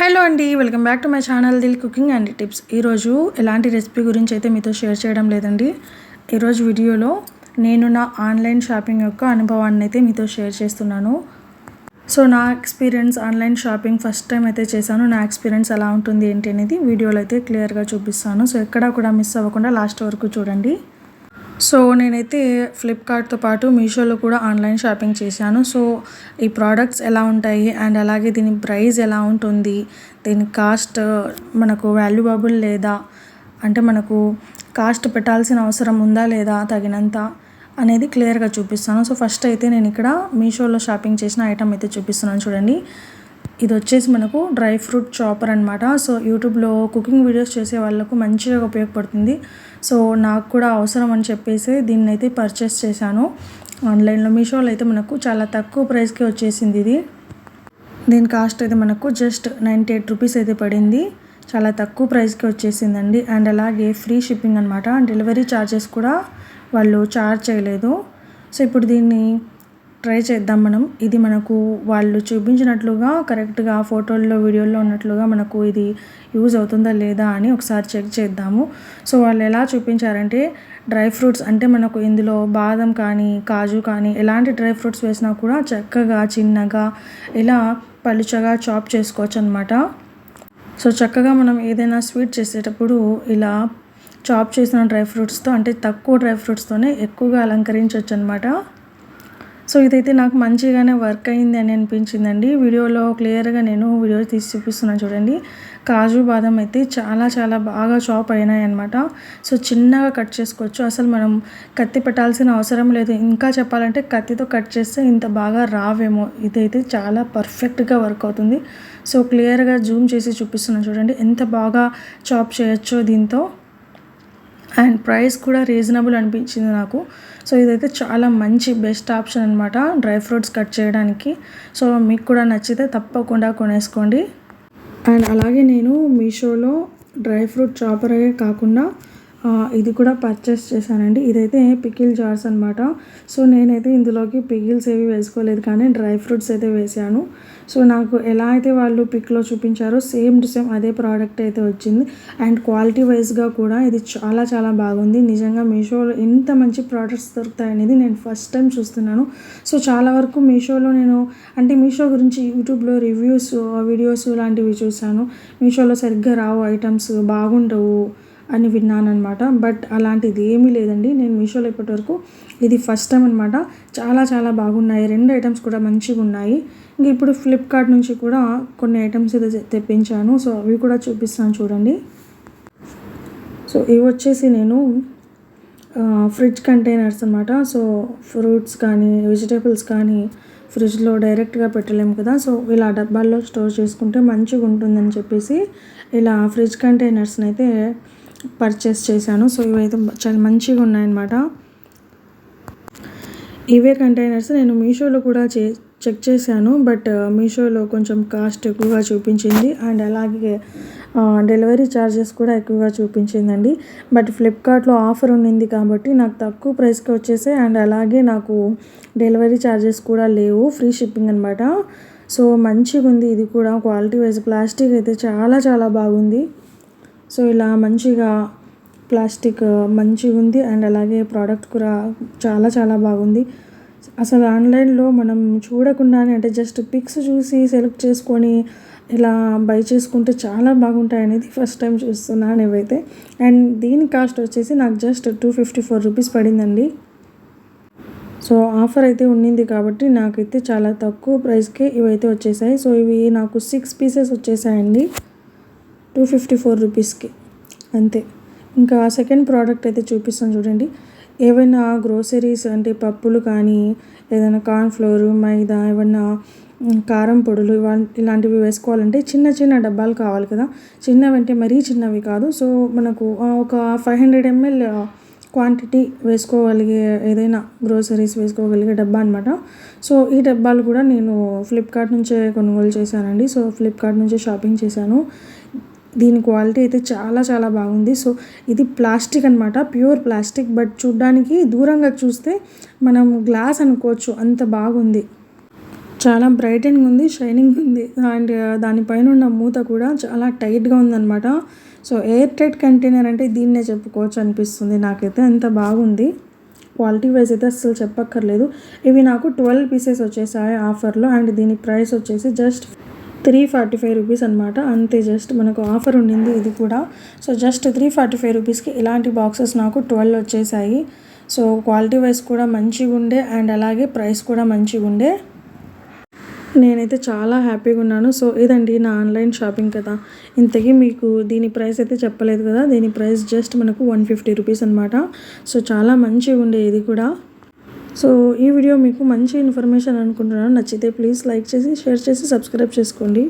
Hello అండి welcome back to my channel Dil cooking and tips. ఈరోజు ఎలాంటి recipe గురించి అయితే మీతో షేర్ చేయడం లేదండి. ఈరోజు వీడియోలో నేను నా ఆన్లైన్ షాపింగ్ యొక్క అనుభవాన్ని అయితే మీతో షేర్ చేస్తున్నాను. సో నా experience online shopping first time అయితే చేశాను. నా ఎక్స్పీరియన్స్ ఎలా ఉంటుంది ఏంటి అనేది వీడియోలో అయితే క్లియర్గా చూపిస్తాను. సో ఎక్కడా కూడా మిస్ అవ్వకుండా లాస్ట్ వరకు చూడండి. సో నేనైతే ఫ్లిప్కార్ట్తో పాటు మీషోలో కూడా ఆన్లైన్ షాపింగ్ చేశాను. సో ఈ ప్రోడక్ట్స్ ఎలా ఉంటాయి అండ్ అలాగే దీని ప్రైస్ ఎలా ఉంటుంది దీని కాస్ట్ మనకు వాల్యుబుల్ లేదా అంటే మనకు కాస్ట్ పెట్టాల్సిన అవసరం ఉందా లేదా తగినంత అనేది క్లియర్గా చూపిస్తాను. సో ఫస్ట్ అయితే నేను ఇక్కడ మీషోలో షాపింగ్ చేసిన ఐటమ్ అయితే చూపిస్తున్నాను చూడండి. ఇది వచ్చేసి మనకు డ్రై ఫ్రూట్ చాపర్ అనమాట సో యూట్యూబ్లో కుకింగ్ వీడియోస్ చేసే వాళ్ళకు మంచిగా ఉపయోగపడుతుంది. సో నాకు కూడా అవసరం అని చెప్పేసి దీన్ని అయితే పర్చేస్ చేశాను. ఆన్లైన్లో మీషోలో అయితే మనకు చాలా తక్కువ ప్రైస్కి వచ్చేసింది ఇది. దీని కాస్ట్ అయితే మనకు జస్ట్ నైంటీ ఎయిట్ రూపీస్ అయితే పడింది. చాలా తక్కువ ప్రైస్కి వచ్చేసిందండి. అండ్ అలాగే ఫ్రీ షిప్పింగ్ అనమాట డెలివరీ ఛార్జెస్ కూడా వాళ్ళు చార్జ్ చేయలేదు. సో ఇప్పుడు దీన్ని ట్రై చేద్దాం మనం. ఇది మనకు వాళ్ళు చూపించినట్లుగా కరెక్ట్గా ఫోటోల్లో వీడియోల్లో ఉన్నట్లుగా మనకు ఇది యూజ్ అవుతుందా లేదా అని ఒకసారి చెక్ చేద్దాము. సో వాళ్ళు ఎలా చూపించారంటే డ్రై ఫ్రూట్స్ అంటే మనకు ఇందులో బాదం కానీ కాజు కానీ ఎలాంటి డ్రై ఫ్రూట్స్ వేసినా కూడా చక్కగా చిన్నగా ఇలా పలుచగా చాప్ చేసుకోవచ్చు అనమాట సో చక్కగా మనం ఏదైనా స్వీట్ చేసేటప్పుడు ఇలా చాప్ చేసిన డ్రై ఫ్రూట్స్తో అంటే తక్కువ డ్రై ఫ్రూట్స్తోనే ఎక్కువగా అలంకరించవచ్చు అనమాట సో ఇదైతే నాకు మంచిగానే వర్క్ అయింది అని అనిపించిందండి. వీడియోలో క్లియర్గా నేను వీడియో తీసి చూపిస్తున్నాను చూడండి. కాజు బాదం అయితే చాలా చాలా బాగా చాప్ అయినాయి అనమాట సో చిన్నగా కట్ చేసుకోవచ్చు. అసలు మనం కత్తి పెట్టాల్సిన అవసరం లేదు. ఇంకా చెప్పాలంటే కత్తితో కట్ చేస్తే ఇంత బాగా రావేమో. ఇదైతే చాలా పర్ఫెక్ట్గా వర్క్ అవుతుంది. సో క్లియర్గా జూమ్ చేసి చూపిస్తున్నాను చూడండి. ఎంత బాగా చాప్ చేయొచ్చో దీంతో. అండ్ ప్రైస్ కూడా రీజనబుల్ అనిపించింది నాకు. సో ఇదైతే చాలా మంచి బెస్ట్ ఆప్షన్ అనమాట డ్రై ఫ్రూట్స్ కట్ చేయడానికి. సో మీకు కూడా నచ్చితే తప్పకుండా కొనేసుకోండి. అండ్ అలాగే నేను మీషోలో డ్రై ఫ్రూట్ చాపరే కాకుండా ఇది కూడా పర్చేస్ చేశానండి. ఇదైతే పికిల్ జార్స్ అనమాట సో నేనైతే ఇందులోకి పికిల్స్ ఏవి వేసుకోలేదు కానీ డ్రై ఫ్రూట్స్ అయితే వేసాను. సో నాకు ఎలా అయితే వాళ్ళు పిక్లో చూపించారో సేమ్ టు సేమ్ అదే ప్రోడక్ట్ అయితే వచ్చింది. అండ్ క్వాలిటీ వైజ్గా కూడా ఇది చాలా చాలా బాగుంది. నిజంగా మీషోలో ఇంత మంచి ప్రోడక్ట్స్ దొరుకుతాయి అనేది నేను ఫస్ట్ టైం చూస్తున్నాను. సో చాలా వరకు మీషోలో నేను అంటే మీషో గురించి యూట్యూబ్లో రివ్యూస్ వీడియోస్ లాంటివి చూశాను. మీషోలో సరిగ్గా రావు ఐటమ్స్ బాగుండవు. అని విన్నానమాట బట్ అలాంటిది ఏమీ లేదండి. నేను మీషోలో ఇప్పటివరకు ఇది ఫస్ట్ టైం అనమాట చాలా చాలా బాగున్నాయి. రెండు ఐటమ్స్ కూడా మంచిగా ఉన్నాయి. ఇంక ఇప్పుడు ఫ్లిప్కార్ట్ నుంచి కూడా కొన్ని ఐటమ్స్ అయితే తెప్పించాను. సో అవి కూడా చూపిస్తాను చూడండి. సో ఇవి వచ్చేసి నేను ఫ్రిడ్జ్ కంటైనర్స్ అనమాట సో ఫ్రూట్స్ కానీ వెజిటేబుల్స్ కానీ ఫ్రిడ్జ్లో డైరెక్ట్గా పెట్టలేము కదా. సో ఇలా డబ్బాల్లో స్టోర్ చేసుకుంటే మంచిగా ఉంటుందని చెప్పేసి ఇలా ఫ్రిడ్జ్ కంటైనర్స్ని అయితే పర్చేస్ చేశాను. సో ఇవైతే చాలా మంచిగా ఉన్నాయన్నమాట. ఇవే కంటైనర్స్ నేను మీషోలో కూడా చే చెక్ చేశాను. బట్ uh, మీషోలో కొంచెం కాస్ట్ ఎక్కువగా చూపించింది. అండ్ అలాగే uh, డెలివరీ ఛార్జెస్ కూడా ఎక్కువగా చూపించిందండి. బట్ ఫ్లిప్కార్ట్లో ఆఫర్ ఉండింది కాబట్టి నాకు తక్కువ ప్రైస్కి వచ్చేసాయి. అండ్ అలాగే నాకు డెలివరీ ఛార్జెస్ కూడా లేవు. ఫ్రీ షిప్పింగ్ అనమాట సో మంచిగా ఉంది ఇది కూడా క్వాలిటీ వైజ్ ప్లాస్టిక్ అయితే చాలా చాలా బాగుంది. సో ఇలా మంచిగా ప్లాస్టిక్ మంచిగా ఉంది అండ్ అలాగే ప్రోడక్ట్ కూడా చాలా చాలా బాగుంది. అసలు ఆన్లైన్లో మనం చూడకుండానే అంటే జస్ట్ పిక్స్ చూసి సెలెక్ట్ చేసుకొని ఇలా బై చేసుకుంటే చాలా బాగుంటాయి అనేది ఫస్ట్ టైం చూస్తున్నాను ఇవైతే అండ్ దీని కాస్ట్ వచ్చేసి నాకు just two fifty four rupees పడిందండి. సో ఆఫర్ అయితే ఉండింది కాబట్టి నాకైతే చాలా తక్కువ ప్రైస్కే ఇవైతే వచ్చేసాయి. సో ఇవి నాకు సిక్స్ పీసెస్ వచ్చేసాయండి. టూ ఫిఫ్టీ ఫోర్ రూపీస్కి. అంతే. ఇంకా సెకండ్ ప్రోడక్ట్ అయితే చూపిస్తాను చూడండి. ఏవైనా గ్రోసరీస్ అంటే పప్పులు కానీ ఏదైనా కార్న్ఫ్లోర్ మైదా ఏమన్నా కారం పొడులు ఇలాంటివి వేసుకోవాలంటే చిన్న చిన్న డబ్బాలు కావాలి కదా. చిన్నవి అంటే మరీ చిన్నవి కాదు. సో మనకు ఒక ఫైవ్ హండ్రెడ్ ఎంఎల్ క్వాంటిటీ వేసుకోగలిగే ఏదైనా గ్రోసరీస్ వేసుకోగలిగే డబ్బా అనమాట సో ఈ డబ్బాలు కూడా నేను ఫ్లిప్కార్ట్ నుంచే కొనుగోలు చేశానండి. సో ఫ్లిప్కార్ట్ నుంచే షాపింగ్ చేశాను. దీని క్వాలిటీ అయితే చాలా చాలా బాగుంది. సో ఇది ప్లాస్టిక్ అనమాట ప్యూర్ ప్లాస్టిక్. బట్ చూడ్డానికి దూరంగా చూస్తే మనం గ్లాస్ అనుకోవచ్చు. అంత బాగుంది. చాలా బ్రైటనింగ్ ఉంది షైనింగ్ ఉంది. అండ్ దానిపైన ఉన్న మూత కూడా చాలా టైట్గా ఉందన్నమాట. సో ఎయిర్ టైట్ కంటైనర్ అంటే దీన్నే చెప్పుకోవచ్చు అనిపిస్తుంది నాకైతే. అంత బాగుంది. క్వాలిటీ వైజ్ అయితే అస్సలు చెప్పక్కర్లేదు. ఇవి నాకు ట్వెల్వ్ పీసెస్ వచ్చేసాయి ఆఫర్లో. అండ్ దీని ప్రైస్ వచ్చేసి just three forty five rupees అనమాట అంతే జస్ట్ మనకు ఆఫర్ ఉండింది ఇది కూడా. So just three forty five రూపీస్కి ఇలాంటి బాక్సెస్ నాకు ట్వెల్వ్ వచ్చేసాయి. సో క్వాలిటీ వైజ్ కూడా మంచిగా ఉండే అండ్ అలాగే ప్రైస్ కూడా మంచిగా ఉండే. నేనైతే చాలా హ్యాపీగా ఉన్నాను. సో ఇదండి నా ఆన్లైన్ షాపింగ్ కదా. ఇంతకీ మీకు దీని ప్రైస్ అయితే చెప్పలేదు కదా. దీని ప్రైస్ జస్ట్ మనకు వన్ ఫిఫ్టీ రూపీస్ అనమాట సో చాలా మంచిగా ఉండే ఇది కూడా. సో ఈ వీడియో మీకు మంచి ఇన్ఫర్మేషన్ అనుకుంటున్నాను. నచ్చితే ప్లీజ్ లైక్ చేసి షేర్ చేసి సబ్స్క్రైబ్ చేసుకోండి.